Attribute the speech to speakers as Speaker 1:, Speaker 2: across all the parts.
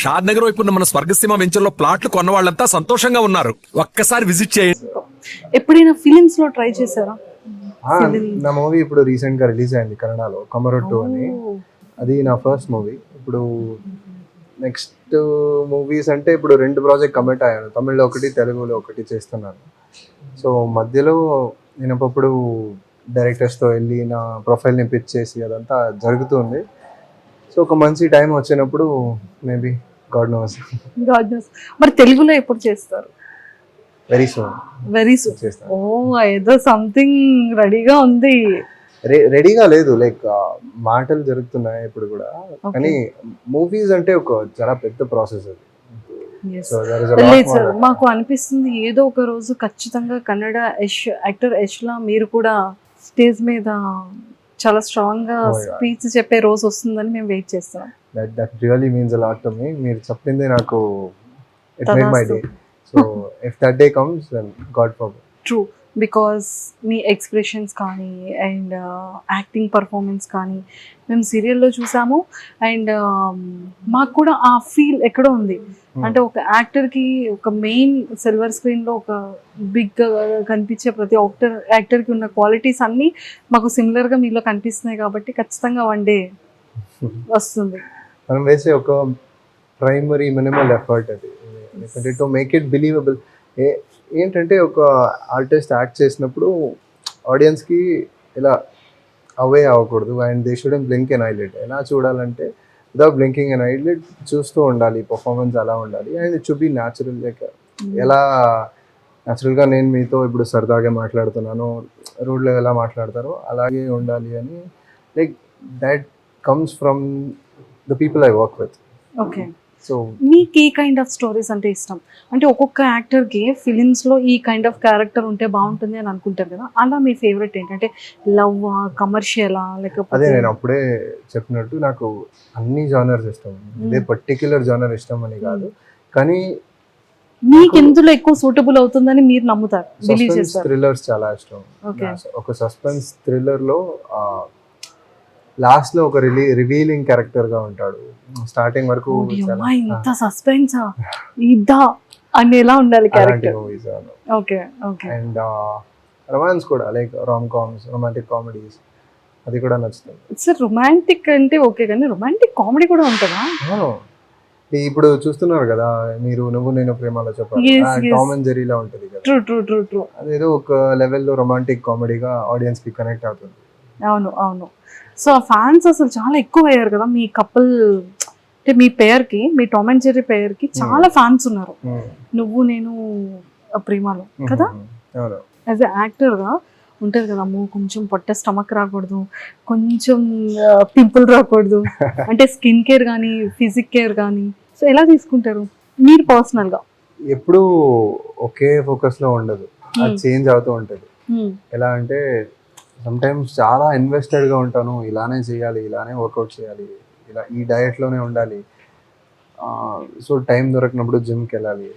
Speaker 1: షాద్ నగర్ వైపు ఉన్న మన స్వర్గసీమ వెంచర్లో ప్లాట్లు కొన్న వాళ్ళంతా సంతోషంగా ఉన్నారు. ఒక్కసారి విజిట్ చేయండి.
Speaker 2: ఎప్పుడైనా ఫిలిమ్స్లో ట్రై చేశారా?
Speaker 3: నా మూవీ ఇప్పుడు రీసెంట్గా రిలీజ్ అయింది కన్నడలో కమరొట్టు అని. అది నా ఫస్ట్ మూవీ ఇప్పుడు నెక్స్ట్ మూవీస్ అంటే ఇప్పుడు రెండు ప్రాజెక్ట్ కమిట్ అయ్యాను. తమిళ్ళో ఒకటి తెలుగులో ఒకటి చేస్తున్నాను. సో మధ్యలో నేను అప్పుడు డైరెక్టర్స్తో వెళ్ళి నా ప్రొఫైల్ని పిచ్ చేసి అదంతా జరుగుతుంది సో ఒక మంచి టైం వచ్చినప్పుడు maybe god knows.
Speaker 2: God knows. మరి తెలుగులో ఎప్పుడు చేస్తారు?
Speaker 3: వెరీ సూన్
Speaker 2: వెరీ సూన్
Speaker 3: చేస్తాను
Speaker 2: ఓ ఏదో సంథింగ్ రెడీగా ఉంది.
Speaker 3: రెడీగా లేదు. లైక్ మాటలు జరుగుతున్నాయి ఇప్పుడు కూడా. కానీ మూవీస్ అంటే ఒక చాలా పెద్ద ప్రాసెస్ అది.
Speaker 2: లేదు సార్ మాకు అనిపిస్తుంది ఏదో ఒక రోజు ఖచ్చితంగా కన్నడ యష్ యాక్టర్ యష్ లా మీరు కూడా స్టేజ్ మీద చాలా స్ట్రాంగ్గా
Speaker 3: Oh.
Speaker 2: స్పీచ్ చెప్పే రోజు వస్తుందని మేము వెయిట్ చేస్తున్నాం.
Speaker 3: That that really means a lot to me మీరు చెప్పింది నాకు it made my day so if that day comes then god for
Speaker 2: true because me expressions కానీ అండ్ యాక్టింగ్ పర్ఫార్మెన్స్ కానీ మేము సీరియల్లో చూసాము. అండ్ మాకు కూడా ఆ ఫీల్ ఎక్కడో ఉంది. అంటే ఒక యాక్టర్కి ఒక మెయిన్ సిల్వర్ స్క్రీన్లో ఒక బిగ్ కనిపించే ప్రతి యాక్టర్ యాక్టర్కి ఉన్న క్వాలిటీస్ అన్నీ మాకు సిమిలర్గా మీలో కనిపిస్తున్నాయి కాబట్టి ఖచ్చితంగా వన్ డే వస్తుంది.
Speaker 3: మనం వేసే ఒక ప్రైమరీ మినిమల్ ఎఫర్ట్ అది. ఎందుకంటే to make it believable a ఏంటంటే ఒక ఆర్టిస్ట్ యాక్ట్ చేసినప్పుడు ఆడియన్స్కి ఇలా అవే అవ్వకూడదు. And they shouldn't blink an eyelid ఎలా చూడాలంటే వితౌట్ బ్లింకింగ్ ఎన్ ఐలెట్ చూస్తూ ఉండాలి. పర్ఫార్మెన్స్ అలా ఉండాలి. And it should be natural like ఎలా న్యాచురల్గా నేను మీతో ఇప్పుడు సరదాగా మాట్లాడుతున్నాను రోడ్లో ఎలా మాట్లాడతారో అలాగే ఉండాలి అని. Like that comes from the people I work with
Speaker 2: okay
Speaker 3: so
Speaker 2: మీకు ఏ కైండ్ ఆఫ్ స్టోరీస్ అంటే ఇష్టం? అంటే ఒక్కొక్క యాక్టర్కి ఫిలిమ్స్లో ఈ కైండ్ ఆఫ్ క్యారెక్టర్ ఉంటే బాగుంటుంది అని అనుకుంటారు కదా? అలా మీ ఫేవరెట్ ఏంటంటే లవ్ కమర్షియలా
Speaker 3: అదే
Speaker 2: లేకపోతే
Speaker 3: నేను అప్పుడే చెప్పినట్టు నాకు అన్ని జానర్స్ ఇష్టం. ఇదే పర్టిక్యులర్ జానర్ ఇష్టం అని కాదు. కానీ
Speaker 2: మీకు ఎందులో ఎక్కువ సూటబుల్ అవుతుందని మీరు నమ్ముతారు?
Speaker 3: థ్రిల్లర్స్ చాలా ఇష్టం. ఒక సస్పెన్స్ థ్రిల్లర్ లో లాస్ట్లో ఒక రిలీ రివీలింగ్ క్యారెక్టర్గా ఉంటాడు. స్టార్టింగ్ వరకు చాలా
Speaker 2: ఇంత సస్పెన్సా ఇద్దా అని ఎలా ఉండాలి character
Speaker 3: movies
Speaker 2: okay okay
Speaker 3: and romance కూడా like rom coms romantic comedies అది కూడా నచ్చుతుంది.
Speaker 2: సార్ రొమాంటిక్ అంటే ఓకే కానీ రొమాంటిక్ కామెడీ కూడా ఉంటుందా?
Speaker 3: ఇప్పుడు చూస్తున్నారు కదా మీరు నువ్వు నేను ప్రేమలో చెప్పాలి. టామ్ అండ్ జెరీలా ఉంటది కదా.
Speaker 2: ట్రూ ట్రూ ట్రూ ట్రూ
Speaker 3: అదేదో ఒక లెవెల్లో రొమాంటిక్ కామెడీగా ఆడియన్స్కి కనెక్ట్ అవుతుంది.
Speaker 2: అవును అవును. సో ఫ్యాన్స్ అసలు చాలా ఎక్కువ అయ్యారు కదా మీ కపుల్ అంటే మీ పేర్కి మీ టామ్ అండ్ జెర్రీ పేర్కి చాలా ఫ్యాన్స్ ఉన్నారు. నువ్వు నేను ఆ ప్రేమలో కదా?
Speaker 3: అవును
Speaker 2: యాజ్ ఎ యాక్టర్గా ఉంటది కదా అమ్మో కొంచెం పొట్ట స్టమక్ రాకూడదు కొంచెం పింపుల్ రాకూడదు. అంటే స్కిన్ కేర్ కానీ ఫిజిక్ కేర్ కానీ సో ఎలా తీసుకుంటారు? మీరు పర్సనల్గా?
Speaker 3: ఎప్పుడు ఒకే ఫోకస్లో ఉండదు. అది
Speaker 2: Hmm.
Speaker 3: చేంజ్ అవుతూ ఉంటది.
Speaker 2: Hmm.
Speaker 3: ఎలా అంటే టైమ్స్ చాలా ఇన్వెస్టెడ్గా ఉంటాను. ఇలానే చేయాలి ఇలానే వర్కౌట్ చేయాలి ఇలా ఈ డయట్లోనే ఉండాలి. సో టైం దొరికినప్పుడు జిమ్కి వెళ్ళాలి.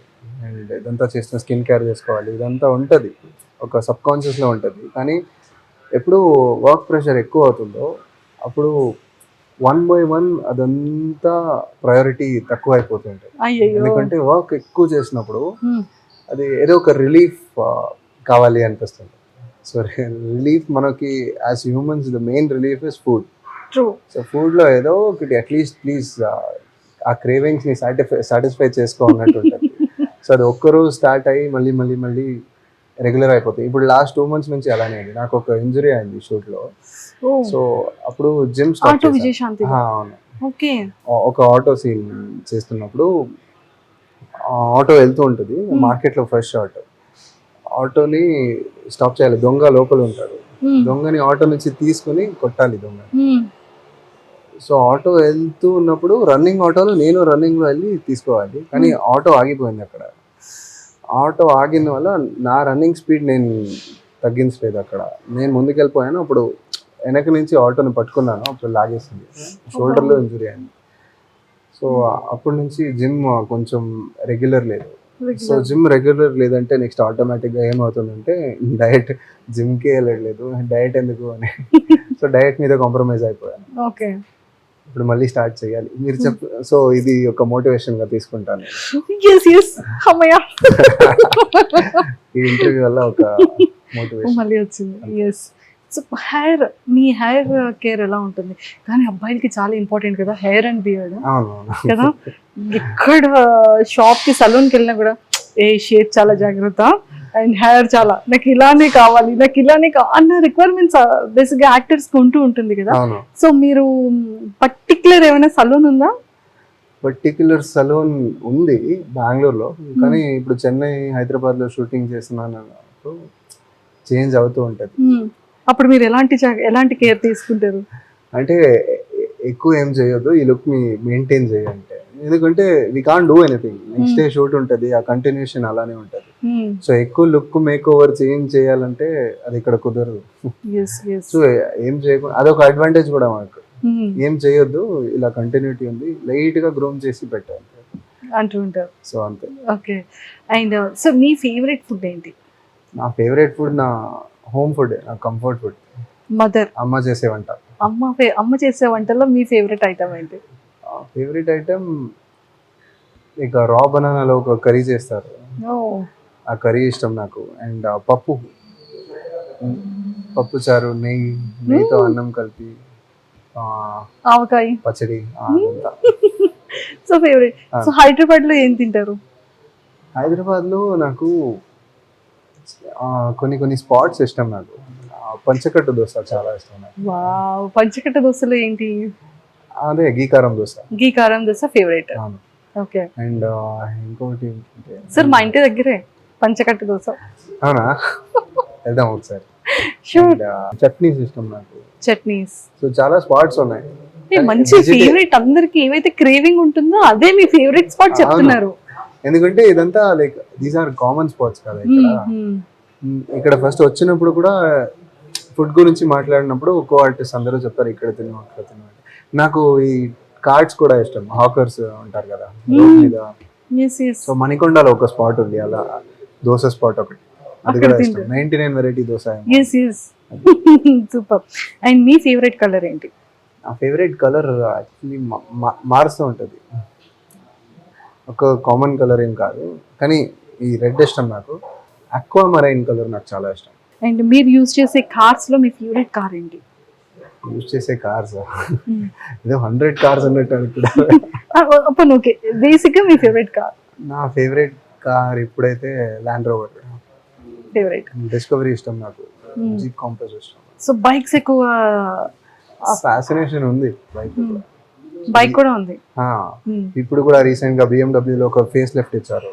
Speaker 3: అండ్ ఇదంతా చేసిన స్కిన్ కేర్ చేసుకోవాలి. ఇదంతా ఉంటుంది. ఒక సబ్లో ఉంటుంది. కానీ ఎప్పుడు వర్క్ ప్రెషర్ ఎక్కువ అవుతుందో అప్పుడు వన్ బై వన్ అదంతా ప్రయారిటీ తక్కువ అయిపోతుంటుంది
Speaker 2: అయ్యయ్యో.
Speaker 3: ఎందుకంటే వర్క్ ఎక్కువ చేసినప్పుడు. అది ఏదో ఒక రిలీఫ్ కావాలి అనిపిస్తుంది. సో రిలీఫ్ మనకి as humans the main relief is food
Speaker 2: true
Speaker 3: so ఫుడ్లో ఏదో ఒకటి అట్లీస్ట్ ప్లీజ్ ఆ క్రేవింగ్స్ని సాటిస్ఫై సాటిస్ఫై చేసుకోవాలన్నట్టు ఉంటుంది. సో అది ఒక్కరోజు స్టార్ట్ అయ్యి మళ్ళీ మళ్ళీ మళ్ళీ రెగ్యులర్ అయిపోతుంది ఇప్పుడు లాస్ట్ టూ మంత్స్ నుంచి అలానే అయింది నాకు ఒక ఇంజరీ అయింది షూట్లో. సో అప్పుడు జిమ్ స్టార్ట్
Speaker 2: ఆటో విజయశాంతి.
Speaker 3: అవును.
Speaker 2: ఓకే.
Speaker 3: ఒక ఆటో సీన్ చేస్తున్నప్పుడు ఆటో వెళ్తూ ఉంటుంది. మార్కెట్లో ఫ్రెష్ ఆటో. ఆటోని స్టాప్ చేయాలి. దొంగ లోపల ఉంటాడు. దొంగని ఆటో నుంచి తీసుకుని కొట్టాలి దొంగ. సో ఆటో వెళ్తూ ఉన్నప్పుడు రన్నింగ్ ఆటోలో నేను రన్నింగ్ వెళ్ళి తీసుకోవాలి. కానీ ఆటో ఆగిపోయింది అక్కడ. ఆటో ఆగిన వల్ల నా రన్నింగ్ స్పీడ్ నేను తగ్గించలేదు అక్కడ. నేను ముందుకెళ్ళిపోయాను. అప్పుడు వెనక నుంచి ఆటోని పట్టుకున్నాను. అప్పుడు లాగేసింది. షోల్డర్లో ఇంజురీ అయింది. సో అప్పటి నుంచి జిమ్ కొంచెం రెగ్యులర్ లేదు. సో జిమ్ రెగ్యులర్ లేదంటే నెక్స్ట్ ఆటోమేటిక్గా ఏమవుతుందంటే డయట్ జిమ్కే వెళ్ళట్లేదు డయట్ ఎందుకు అని. సో డయట్ మీద కాంప్రమైజ్ అయిపోయాను.
Speaker 2: ఓకే
Speaker 3: ఇప్పుడు మళ్ళీ స్టార్ట్ చేయాలి. మీరు చెప్ సో ఇది ఒక మోటివేషన్గా తీసుకుంటాను. ఈ ఇంటర్వ్యూ వల్ల ఒక మోటివేషన్
Speaker 2: మళ్ళీ వచ్చింది. ఎస్ సో హెయిర్ మీ హెయిర్ కేర్ ఎలా ఉంటుంది? కానీ అబ్బాయిలకి చాలా ఇంపార్టెంట్ కదా హెయిర్ అండ్ బియర్డ్. కదా? ఎక్కడ షాప్కి సలూన్కి వెళ్ళినా కూడా ఏ షేప్ చాలా జాగ్రత్త అండ్ హెయిర్ చాలా. నాకు ఇలానే కావాలి నాకు ఇలానే కావాలి అన్న రిక్వైర్మెంట్స్ బేసిక్గా యాక్టర్స్కి ఉంటూ ఉంటుంది కదా. సో మీరు పర్టికులర్ ఏమైనా సలూన్ ఉందా?
Speaker 3: పర్టిక్యులర్ సలూన్ ఉంది బెంగళూరులో కానీ ఇప్పుడు చెన్నై హైదరాబాద్లో షూటింగ్ చేస్తున్నాను చేంజ్ అవుతూ ఉంటది.
Speaker 2: అప్పుడు మీరు ఎలాంటి ఎలాంటి కేర్ తీసుకుంటారు?
Speaker 3: అంటే ఎక్కువ ఏం చేయొద్దు ఈ లుక్ని మెయింటైన్ చేయంటే. ఎందుకంటే we can't do anything next day shoot ఉంటది ఆ కంటిన్యూషన్ అలానే ఉంటది. సో ఎక్కువ లుక్ మేక్ ఓవర్ చేంజ్ చేయాలంటే అది ఇక్కడ కుదరదు. సో ఏం చేయకుండా అదొక అడ్వాంటేజ్ కూడా మాకు.
Speaker 2: Hmm.
Speaker 3: ఏం చేయొద్దు ఇలా కంటిన్యూటీ ఉంది లైట్గా గ్రోమ్ చేసి పెట్టాలి.
Speaker 2: అంటూ ఉంటారు.
Speaker 3: సో అంతే.
Speaker 2: ఓకే అండ్ సో మీ ఫేవరెట్ ఫుడ్ ఏంటి?
Speaker 3: నా ఫేవరెట్ ఫుడ్ నా home food comfort food.
Speaker 2: Mother.
Speaker 3: అమ్మ చేసే వంట.
Speaker 2: అమ్మ అమ్మ చేసే వంటల్లో మీ ఫేవరెట్ ఐటమ్ ఏంటి?
Speaker 3: ఫేవరెట్ ఐటమ్ ఇక రా బనానాలో ఒక కర్రీ చేస్తారు. ఆ కర్రీ ఇష్టం నాకు. అండ్ పప్పు. పప్పు చారు నెయ్యి నెయ్యితో అన్నం కలిపి
Speaker 2: ఆవకాయ.
Speaker 3: పచ్చడి.
Speaker 2: So favourite. సో హైదరాబాద్లో ఏం తింటారు?
Speaker 3: హైదరాబాద్లో నాకు కొన్ని కొన్ని స్పాట్స్ ఇష్టం నాకు. పంచకట్టు దోశ చాలా ఇష్టం నాకు.
Speaker 2: వావ్ పంచకట్ట దోశలో ఏంటి?
Speaker 3: అదే గీకారం దోశ.
Speaker 2: గీ కారం దోశ ఫేవరెట్
Speaker 3: అవును.
Speaker 2: ఓకే
Speaker 3: అండ్ ఏంటంటే
Speaker 2: సార్ మా ఇంటి దగ్గరే పంచకట్ట దోశ.
Speaker 3: అవునా? వెళ్దాం ఒకసారి.
Speaker 2: షూర్
Speaker 3: చట్నీస్ ఇష్టం నాకు.
Speaker 2: చట్నీస్.
Speaker 3: సో చాలా స్పాట్స్ ఉన్నాయి.
Speaker 2: మంచి ఫేవరెట్ అందరికి ఏవైతే క్రేవింగ్ ఉంటుందో అదే మీ ఫేవరెట్ స్పాట్ చెప్తున్నారు.
Speaker 3: ఎందుకంటే ఇదంతా like these are common spots కదా ఇక్కడ. ఇక్కడ ఫస్ట్ వచ్చినప్పుడు కూడా ఫుడ్ గురించి మాట్లాడినప్పుడు కో ఆర్టిస్ట్ అందరూ చెప్తారు ఇక్కడ తిను అక్కడ. నాకు ఈ కార్డ్స్ కూడా ఇష్టం. హాకర్స్ ఉంటారు కదా సో మణికొండలో ఒక స్పాట్ ఉంది అలా దోశ స్పాట్ ఒకటి. అది కూడా ఇష్టం. Ninety nine variety dosa
Speaker 2: super and me favourite colour ఏంటి?
Speaker 3: నా ఫేవరెట్ కలర్ యాక్చువల్లీ మారుస్తూ ఉంటుంది. ఒక కామన్ కలర్ ఏం కాదు. కానీ ఈ రెడ్ ఇష్టం నాకు. అక్వా మరైన్ కలర్ నాకు చాలా ఇష్టం.
Speaker 2: అండ్ మీరు యూజ్ చేసే కార్స్లో మీ ఫేవరెట్ కార్ ఏంటి?
Speaker 3: యూజ్ చేసే కార్స్ ఏదో హండ్రెడ్ కార్స్ అన్నట్టు అనుకుంటా.
Speaker 2: అప్పుడు ఓకే బేసిక్గా మీ ఫేవరెట్ కార్
Speaker 3: నా ఫేవరెట్ కార్ ఇప్పుడైతే ల్యాండ్ రోవర్
Speaker 2: ఫేవరెట్
Speaker 3: డిస్కవరీ ఇష్టం నాకు. జీప్ కాంపస్ ఇష్టం.
Speaker 2: సో బైక్స్ ఎక్కువ
Speaker 3: ఫ్యాసినేషన్ ఉంది. బైక్
Speaker 2: బైక్ కూడా ఉంది.
Speaker 3: ఇప్పుడు కూడా రీసెంట్గా BMW లో ఒక ఫేస్ లిఫ్ట్ ఇచ్చారు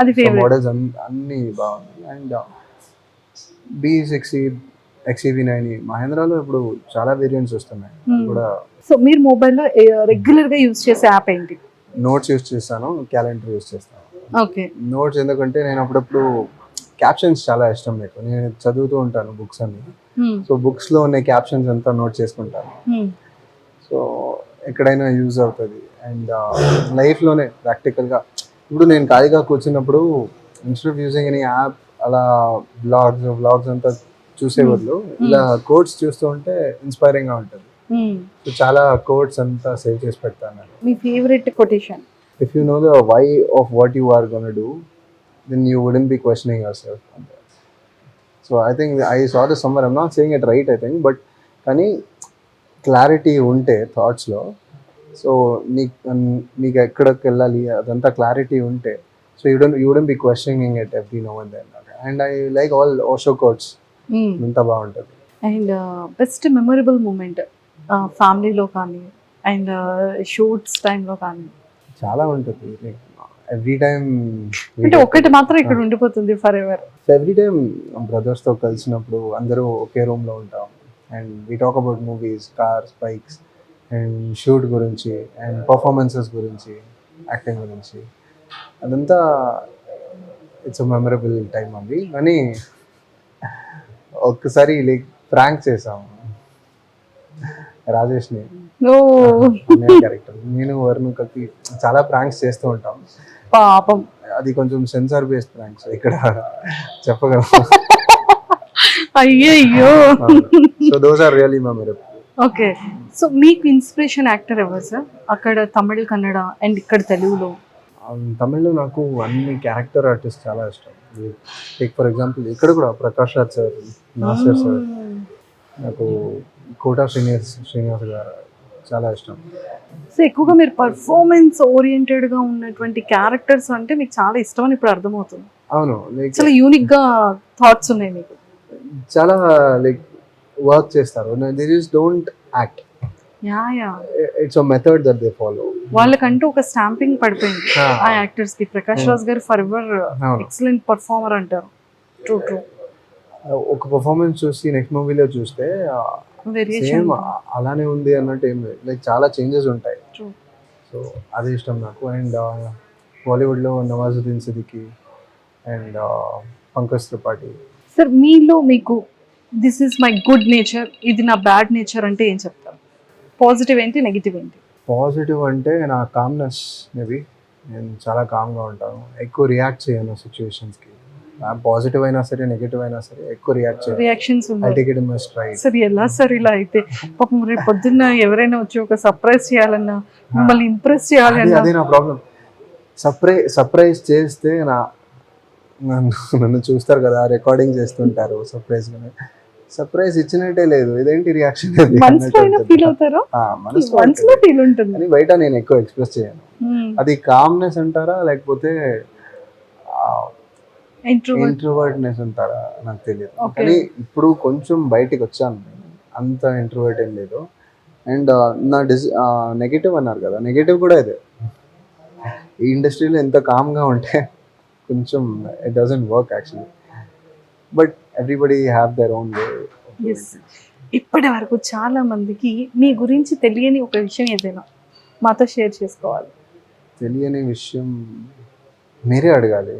Speaker 2: అది
Speaker 3: మోడల్స్ అన్ని బాగున్నాయి. And B six XEV nine మహేంద్రాలో ఇప్పుడు చాలా వేరియంట్స్ వస్తున్నాయి. కూడా
Speaker 2: సో మీరు మొబైల్లో రెగ్యులర్గా యూజ్ చేసే యాప్ ఏంటి?
Speaker 3: నోట్స్ యూస్ చేస్తాను క్యాలెండర్ యూస్ చేస్తాను.
Speaker 2: ఓకే.
Speaker 3: నోట్స్ ఎందుకంటే నేను అప్పుడప్పుడు క్యాప్షన్స్ చాలా ఇష్టం నాకు నేను చదువుతూ ఉంటాను బుక్స్ అన్ని. సో బుక్స్లో ఉన్న క్యాప్షన్స్ అంతా నోట్ చేసుకుంటాను. సో ఎక్కడైనా యూజ్ అవుతుంది. అండ్ లైఫ్లోనే ప్రాక్టికల్గా ఇప్పుడు నేను ఖాళీగా కూర్చున్నప్పుడు ఇన్స్టెడ్ యూజింగ్ ఎనీ యాప్ అలా బ్లాగ్స్ బ్లాగ్స్ అంతా చూసేవాళ్ళు ఇలా కోడ్స్ చూస్తూ ఉంటే ఇన్స్పైరింగ్గా ఉంటుంది. సో చాలా కోడ్స్ అంతా సేవ్ చేసి పెడతాను. If you why of what you are gonna do then you wouldn't be questioning our self so I think I saw the saying it right I think but కానీ clarity ఉంటే థాట్స్లో so నీ నీకు ఎక్కడికి వెళ్ళాలి అదంతా క్లారిటీ ఉంటే so you don't you don't be questioning it every now and then and I like all Osho quotes అంతా బాగుంటుంది.
Speaker 2: అండ్ బెస్ట్ మెమొరబుల్ మూమెంట్ ఫ్యామిలీలో కానీ అండ్ షూట్స్ టైంలో కానీ.
Speaker 3: చాలా ఉంటుంది. లైక్ ఎవ్రీ టైం
Speaker 2: అంటే ఒక్కటి మాత్రం ఇక్కడ ఉండిపోతుంది for ever
Speaker 3: so every time బ్రదర్స్తో కలిసినప్పుడు అందరూ ఒకే రూమ్లో ఉంటాం. And we talk about movies cars bikes and shoot గురించి అండ్ పర్ఫార్మెన్సెస్ గురించి యాక్టింగ్ గురించి. అదంతా ఇట్స్ మెమరబుల్ టైం అండి. కానీ ఒక్కసారి లైక్ ప్రాంక్ చేసాము రాజేష్ని. క్యారెక్టర్ నేను వరుణ్ కలిపి చాలా ప్రాంక్స్ చేస్తూ ఉంటాం.
Speaker 2: పాపం.
Speaker 3: అది కొంచెం సెన్సార్ బేస్డ్ ప్రాంక్స్ ఇక్కడ చెప్పగలం
Speaker 2: అయ్యయ్యో.
Speaker 3: So those are really memorable
Speaker 2: okay. So మీకు ఇన్స్పిరేషన్ యాక్టర్ ఎవరు సార్ అక్కడ తమిళ్ కన్నడ అండ్ ఇక్కడ తెలుగులో.
Speaker 3: తమిళ్ళో నాకు అన్ని క్యారెక్టర్ ఆర్టిస్ట్ చాలా ఇష్టం. లైక్ ఫర్ ఎగ్జాంపుల్ ఇక్కడ కూడా Prakash Raj sir Nassar sir
Speaker 2: Hmm.
Speaker 3: నాకు కోటా శ్రీనివాస్ శ్రీనివాస్ గారు చాలా ఇష్టం.
Speaker 2: సో ఎక్కువగా మీరు పర్ఫార్మెన్స్ ఓరియంటెడ్గా ఉన్నటువంటి క్యారెక్టర్స్ అంటే మీకు చాలా ఇష్టం అని ఇప్పుడు అర్థమవుతుంది.
Speaker 3: అవును
Speaker 2: చాలా యూనిక్గా థాట్స్ ఉన్నాయి మీకు.
Speaker 3: చాలా లైక్ వర్క్ చేస్తారు. They just don't act
Speaker 2: ya ya.
Speaker 3: It's method that they follow
Speaker 2: వాళ్ళకంటూ ఒక స్టాంపింగ్ పడిపోయింది. ఆ. యాక్టర్స్కి. Prakash Raj garu for ever. Excellent performer అంటారు. ట్రూ ట్రూ
Speaker 3: ఒక పర్ఫార్మెన్స్ చూసి నెక్స్ట్ మూవీలో చూస్తే సేమ్ అలానే ఉంది అన్నట్టు ఏం లేదు. లైక్ చాలా చేంజెస్ ఉంటాయి. సో అది ఇష్టం నాకు. అండ్ బాలీవుడ్లో నవాజుద్దీన్ సిద్దికి అండ్ పంకజ్ త్రిపాఠి.
Speaker 2: సార్ మీలో మీకు this is my good nature ఇది నా బ్యాడ్ నేచర్ అంటే ఏం చెప్తారు? పాజిటివ్ ఏంటి నెగిటివ్ ఏంటి?
Speaker 3: పాజిటివ్ అంటే నా కామ్నెస్ మేబీ నేను చాలా కామ్గా ఉంటాను. ఎక్కువ రియాక్ట్ చేయను సిచ్యువేషన్స్కి పాజిటివ్ అయినా సరే నెగిటివ్ అయినా సరే ఎక్కువ రియాక్ట్ చేయను.
Speaker 2: రియాక్షన్స్ సార్ ఎలా సార్ ఇలా అయితే? పాపం రేపు పొద్దున్న ఎవరైనా వచ్చి ఒక సర్ప్రైజ్ చేయాలన్నా మిమ్మల్ని ఇంప్రెస్ చేయాలన్నా
Speaker 3: అదే నా ప్రాబ్లం సర్ప్రైజ్ సర్ప్రైజ్ చేస్తే నా నన్ను నన్ను చూస్తారు కదా రికార్డింగ్ చేస్తుంటారు సర్ప్రైజ్ సర్ప్రైజ్ ఇచ్చినట్టే లేదు. ఇదేంటి రియాక్షన్ కానీ బయట నేను ఎక్కువ ఎక్స్ప్రెస్ చేయను. అది కామ్నెస్ అంటారా లేకపోతే
Speaker 2: ఇంట్రోవర్ట్
Speaker 3: ఇంట్రోవర్ట్నెస్ అంటారా? నాకు తెలియదు. కానీ ఇప్పుడు కొంచెం బయటికి వచ్చాను. అంత ఇంట్రోవర్ట్ ఏం లేదు. అండ్ నా డిస్ నెగిటివ్ అన్నారు కదా. నెగిటివ్ కూడా ఇదే. ఈ ఇండస్ట్రీలో ఎంత కామ్గా ఉంటే కొంచెం it doesn't work actually but everybody have their own way
Speaker 2: ఇప్పటి వరకు చాలా మందికి మీ గురించి తెలియని ఒక విషయం ఏదైనా మాతో షేర్ చేసుకోవాలి.
Speaker 3: తెలియని విషయం మీరే అడగాలి.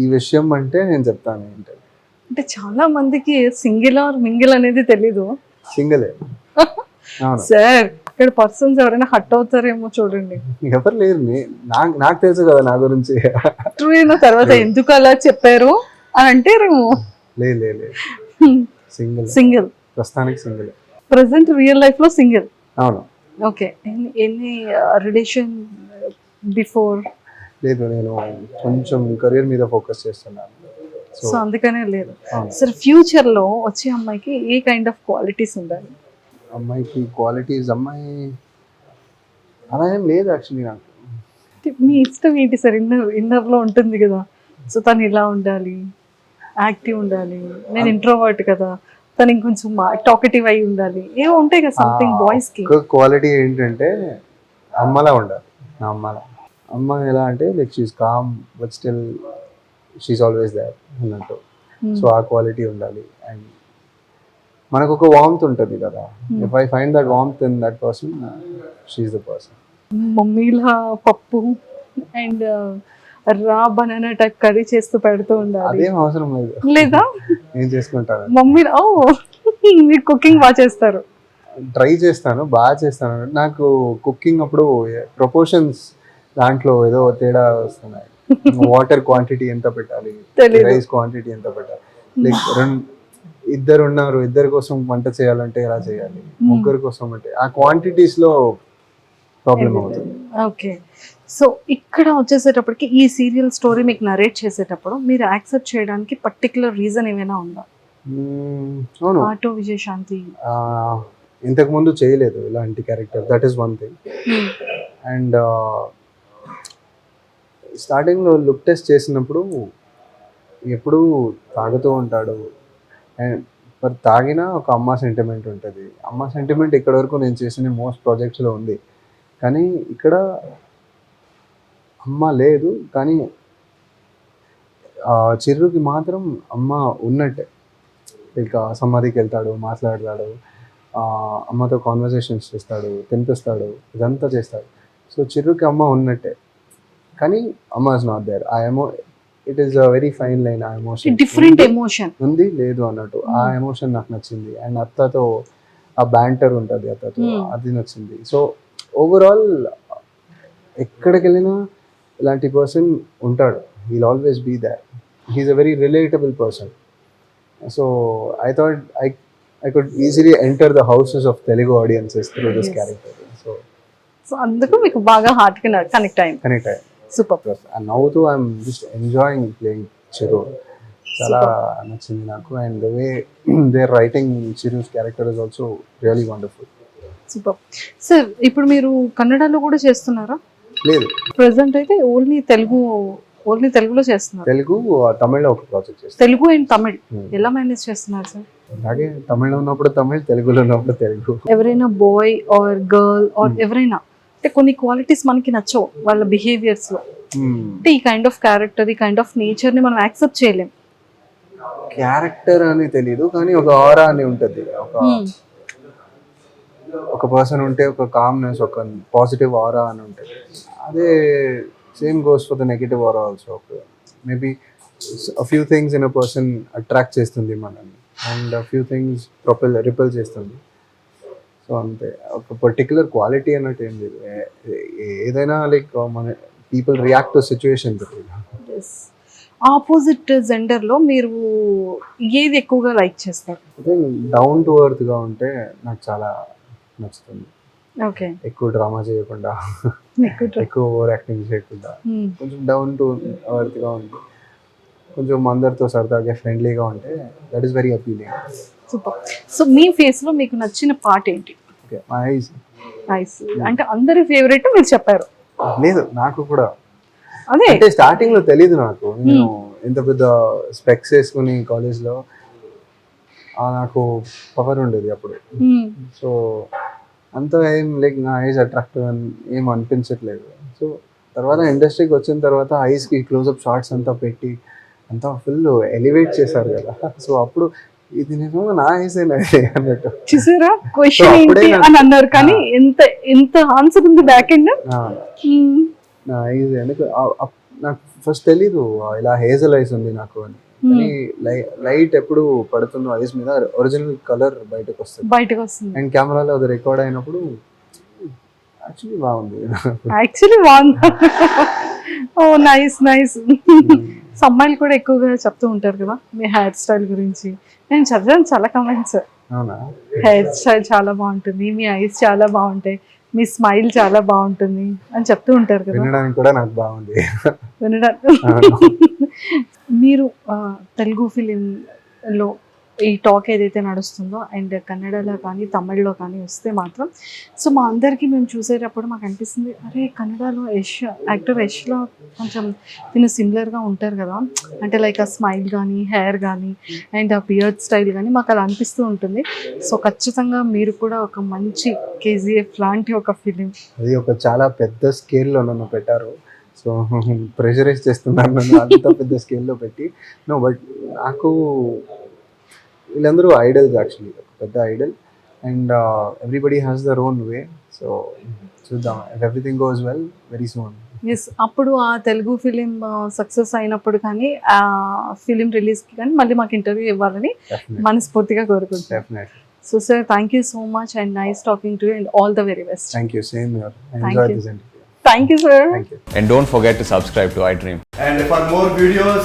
Speaker 3: ఈ- విషయం అంటే నేను చెప్తాను ఏంటంటే.
Speaker 2: అంటే చాలా మందికి సింగిల్ ఆర్ మింగిల్ అనేది తెలీదు.
Speaker 3: సింగలే.
Speaker 2: సార్ ఇక్కడ పర్సన్స్ ఎవరైనా హట్ అవుతారేమో చూడండి.
Speaker 3: ఎవరు లేరు నాకు తెలుసు కదా నా గురించి.
Speaker 2: ట్రూ తర్వాత ఎందుకు అలా చెప్పారు అని
Speaker 3: లే సింగిల్
Speaker 2: సింగిల్
Speaker 3: ప్రస్తుతానికి సింగిల్
Speaker 2: ప్రజెంట్ రియల్ లైఫ్లో సింగిల్
Speaker 3: అవును.
Speaker 2: ఓకే ఎన్ని రిలేషన్ బిఫోర్
Speaker 3: లేదు నేను కొంచెం కెరీర్ మీద ఫోకస్ చేస్తున్నాను. సో
Speaker 2: అందుకనే లేదు. సార్ ఫ్యూచర్లో వచ్చే అమ్మాయికి ఏ కైండ్ ఆఫ్ క్వాలిటీస్ ఉండాలి?
Speaker 3: అమ్మాయికి క్వాలిటీస్ అమ్మాయి అలా ఏం లేదు యాక్చువల్లీ నాకు.
Speaker 2: మీ ఇష్టం ఏంటి సార్? ఇన్నర్ ఇన్నర్లో ఉంటుంది కదా. సో తను ఇలా ఉండాలి యాక్టివ్ ఉండాలి. నేను ఇంట్రోవర్ట్ కదా. తను ఇంకొంచెం టాకెటివ్ అయి ఉండాలి. ఏవో ఉంటాయి కదా సంథింగ్
Speaker 3: బాయ్స్కి. క్వాలిటీ ఏంటంటే అమ్మలా ఉండాలి. నా అమ్మలా. అమ్మ ఎలా అంటే like she's calm but still she's always there అన్నట్టు. సో ఆ క్వాలిటీ ఉండాలి. అండ్ మనకు ఒక వామ్త్ ఉంటుంది కదా. If I find that warmth in that person she's the person
Speaker 2: మమ్మీలా పప్పు అండ్ రా బనానా టైప్ కర్రీ చేస్తూ పెడుతూ ఉండాలి.
Speaker 3: అదేం అవసరం లేదు.
Speaker 2: లేదా?
Speaker 3: నేను చేసుకుంటాను
Speaker 2: మమ్మీ ఓ మీరు కుకింగ్ బాగా చేస్తారు.
Speaker 3: ట్రై చేస్తాను బాగా చేస్తాను. నాకు కుకింగ్ అప్పుడు ప్రపోర్షన్స్ దాంట్లో ఏదో తేడా వస్తున్నాయి. వాటర్ క్వాంటిటీ ఎంత పెట్టాలి. రైస్ క్వాంటిటీ ఎంత పెట్టాలి? లైక్ రెండు ఇద్దరు ఉన్నారు ఇద్దరి కోసం వంట చేయాలంటే ఎలా చేయాలి? ముగ్గురు కోసం అంటే ఆ క్వాంటిటీస్లో ప్రాబ్లం అవుతుంది.
Speaker 2: ఓకే సో ఇక్కడ వచ్చేసేటప్పటికి ఈ సీరియల్ స్టోరీ మీకు నరేట్ చేసేటప్పుడు మీరు యాక్సెప్ట్ చేయడానికి పర్టికులర్ రీజన్ ఏమైనా ఉందా?
Speaker 3: మ్మ్, అవును.
Speaker 2: ఆటో విజయశాంతి.
Speaker 3: ఇంతకు ముందు చేయలేదు ఇలాంటి character that is one thing
Speaker 2: Hmm.
Speaker 3: And స్టార్టింగ్లో లుక్ టెస్ట్ చేసినప్పుడు ఎప్పుడు తాగుతూ ఉంటాడు. అండ్ మరి తాగినా ఒక అమ్మ సెంటిమెంట్ ఉంటుంది. అమ్మ సెంటిమెంట్ ఇక్కడ వరకు నేను చేసిన మోస్ట్ ప్రాజెక్ట్స్లో ఉంది. కానీ ఇక్కడ అమ్మ లేదు కానీ చిర్రుకి మాత్రం అమ్మ ఉన్నట్టే. ఇక సమాధికి వెళ్తాడు మాట్లాడతాడు అమ్మతో కాన్వర్సేషన్స్ చేస్తాడు తినిపిస్తాడు ఇదంతా చేస్తాడు. సో చిర్రుకి అమ్మ ఉన్నట్టే. కానీ అమ్మ is not there ah emo it is a very fine line ah emotion
Speaker 2: different emotion
Speaker 3: ఉంది? లేదు అన్నట్టు. ఆ ఎమోషన్ నాకు నచ్చింది. అండ్ అత్తతో ఆ బ్యాంటర్ ఉంటుంది అత్తతో.
Speaker 2: Hmm.
Speaker 3: అది నచ్చింది. సో ఓవరాల్ ఎక్కడికి వెళ్ళినా ఇలాంటి పర్సన్ ఉంటాడు. He'll always be there he's a very relatable person so I thought I I could easily enter the houses of Telugu audiences through this character so
Speaker 2: so అందుకు మీకు బాగా heart connect అయింది.
Speaker 3: Connect అయ్యాను.
Speaker 2: Super
Speaker 3: నవ్వుతూ I'm just enjoying playing Chiru చాలా నచ్చింది నాకు. And the way they're writing Chiru's character is also really wonderful
Speaker 2: super sir ఇప్పుడు మీరు కన్నడలో కూడా చేస్తున్నారా?
Speaker 3: లేదు.
Speaker 2: ప్రెసెంట్ అయితే ఓన్లీ తెలుగు ఓన్లీ తెలుగులో చేస్తున్నారు.
Speaker 3: తెలుగు ఆ, తమిళ్ళో ఒక ప్రాజెక్ట్ చేస్తాను
Speaker 2: తెలుగు అండ్ తమిళ్.
Speaker 3: Hmm.
Speaker 2: ఎలా మేనేజ్ చేస్తున్నారు సార్
Speaker 3: అలాగే తమిళ్ళో ఉన్నప్పుడు తమిళ్ తెలుగులో ఉన్నప్పుడు తెలుగు.
Speaker 2: ఎవరైనా బాయ్ ఆర్ గర్ల్ ఆర్ ఎవరైనా అంటే కొన్ని క్వాలిటీస్ మనకి నచ్చవు వాళ్ళ బిహేవియర్స్లో. అంటే ఈ కైండ్ ఆఫ్ క్యారెక్టర్ ఈ కైండ్ ఆఫ్ నేచర్ని మనం యాక్సెప్ట్ చేయలేం.
Speaker 3: క్యారెక్టర్ అని తెలియదు కానీ ఒక ఆరా అని ఉంటది. ఒక
Speaker 2: Hmm.
Speaker 3: ఒక పర్సన్ ఉంటే ఒక కామ్నెస్ ఒక పాజిటివ్ ఆరా అని ఉంటుంది. అదే same goes for the negative aura also maybe few things in a person attract చేస్తుంది మనల్ని. And few things propel repel చేస్తుంది. సో అంతే. ఒక పర్టికులర్ క్వాలిటీ అన్నట్టు ఏం లేదు. ఏదైనా లైక్ మన people react to situation
Speaker 2: opposite జెండర్లో మీరు ఏది ఎక్కువగా లైక్ చేస్తారు?
Speaker 3: డౌన్ టు ఎర్త్గా ఉంటే నాకు చాలా నచ్చుతుంది.
Speaker 2: ఓకే
Speaker 3: ఎక్కువ డ్రామా చేయకుండా. ఎక్కువ ఓవర్ యాక్టింగ్ చేయకుండా. కొంచెం డౌన్ టు ఎర్త్గా ఉంది కొంచెం అందరితో సరదాగా ఫ్రెండ్లీగా ఉంటే that is very appealing
Speaker 2: super so మీ ఫేస్లో మీకు నచ్చిన పాట ఏంటి?
Speaker 3: ఐస్
Speaker 2: నైస్ అంటే అందరి ఫేవరెట్ మీరు చెప్పారు.
Speaker 3: లేదు నాకు కూడా.
Speaker 2: అదే.
Speaker 3: అంటే స్టార్టింగ్లో తెలీదు నాకు. నేను ఇంత పెద్ద స్పెక్స్ వేసుకుని కాలేజ్లో నాకు పవర్ ఉండేది అప్పుడు.
Speaker 2: Hmm.
Speaker 3: సో అంత ఏం లైక్ నా ఐస్ అట్రాక్టివ్ అని ఏం అనిపించట్లేదు. సో తర్వాత ఇండస్ట్రీకి వచ్చిన తర్వాత ఐస్కి క్లోజ్అప్ షార్ట్స్ అంతా పెట్టి అంతా ఫుల్ ఎలివేట్ చేశారు కదా. సో అప్పుడు ఇది నిజంగా నా ఐస్ అన్నట్టు.
Speaker 2: చూసారా? క్వశ్చన్ ఏంటి అని అన్నారు. కానీ ఎంత ఎంత ఆన్సర్ ఉంది బ్యాక్ ఎండ్
Speaker 3: నా- అప్- నాకు ఫస్ట్ తెలీదు ఇలా హేజల్ ఐస్ ఉంది నాకు అని. కానీ లైట్ ఎప్పుడు పడుతుందో ఐస్ మీద ఒరిజినల్ కలర్ బయటకు వస్తుంది.
Speaker 2: బయటకు వస్తుంది.
Speaker 3: అండ్ కెమెరాలో అది రికార్డ్ అయినప్పుడు యాక్చువల్లీ బాగుంది.
Speaker 2: యాక్చువల్లీ బాగుంది. ఓ నైస్ నైస్ అమ్మాయిలు కూడా ఎక్కువగా చెప్తూ ఉంటారు కదా మీ హెయిర్ స్టైల్ గురించి. నేను చదివాను చాలా కమెంట్స్ హెయిర్ స్టైల్ చాలా బాగుంటుంది మీ ఐస్ చాలా బాగుంటాయి మీ స్మైల్ చాలా బాగుంటుంది అని చెప్తూ ఉంటారు కదా.
Speaker 3: వినడానికి కూడా నాకు బాగుంది.
Speaker 2: వినడానికి మీరు తెలుగు ఫిలింలో ఈ టాక్ ఏదైతే నడుస్తుందో అండ్ కన్నడలో కానీ తమిళ్ళో కానీ వస్తే మాత్రం. సో మా అందరికీ మేము చూసేటప్పుడు మాకు అనిపిస్తుంది అరే కన్నడలో యష్ యాక్టర్ యష్లో కొంచెం తిను సిమిలర్గా ఉంటారు కదా. అంటే లైక్ ఆ స్మైల్ కానీ హెయిర్ కానీ అండ్ ఆ బియర్డ్ స్టైల్ కానీ మాకు అలా అనిపిస్తూ ఉంటుంది. సో ఖచ్చితంగా మీరు కూడా ఒక మంచి కేజీఎఫ్ లాంటి ఒక ఫిలిం
Speaker 3: అది ఒక చాలా పెద్ద స్కేల్లో నన్ను పెట్టారు. సో ప్రెషరైజ్ చేస్తున్నారు నన్ను అంత పెద్ద స్కేల్లో పెట్టి. నో బట్ నాకు వీళ్ళందరూ ఐడల్స్ యాక్చువల్లీ పెద్ద idol. And everybody has their own way so చూద్దాం. Everything goes well very soon
Speaker 2: yes అప్పుడు ఆ తెలుగు ఫిలిం సక్సెస్ అయినప్పుడు కానీ ఆ ఫిలిం రిలీజ్కి కానీ మళ్ళీ మాకు ఇంటర్వ్యూ ఇవ్వాలని మనస్ఫూర్తిగా కోరుకుంటున్నాం. So sir thank you so much and nice talking to and all the very best
Speaker 3: thank you same your enjoy
Speaker 2: you.
Speaker 3: This interview
Speaker 2: thank you sir
Speaker 3: thank you
Speaker 4: And don't forget to subscribe to iDream.
Speaker 5: And for more videos,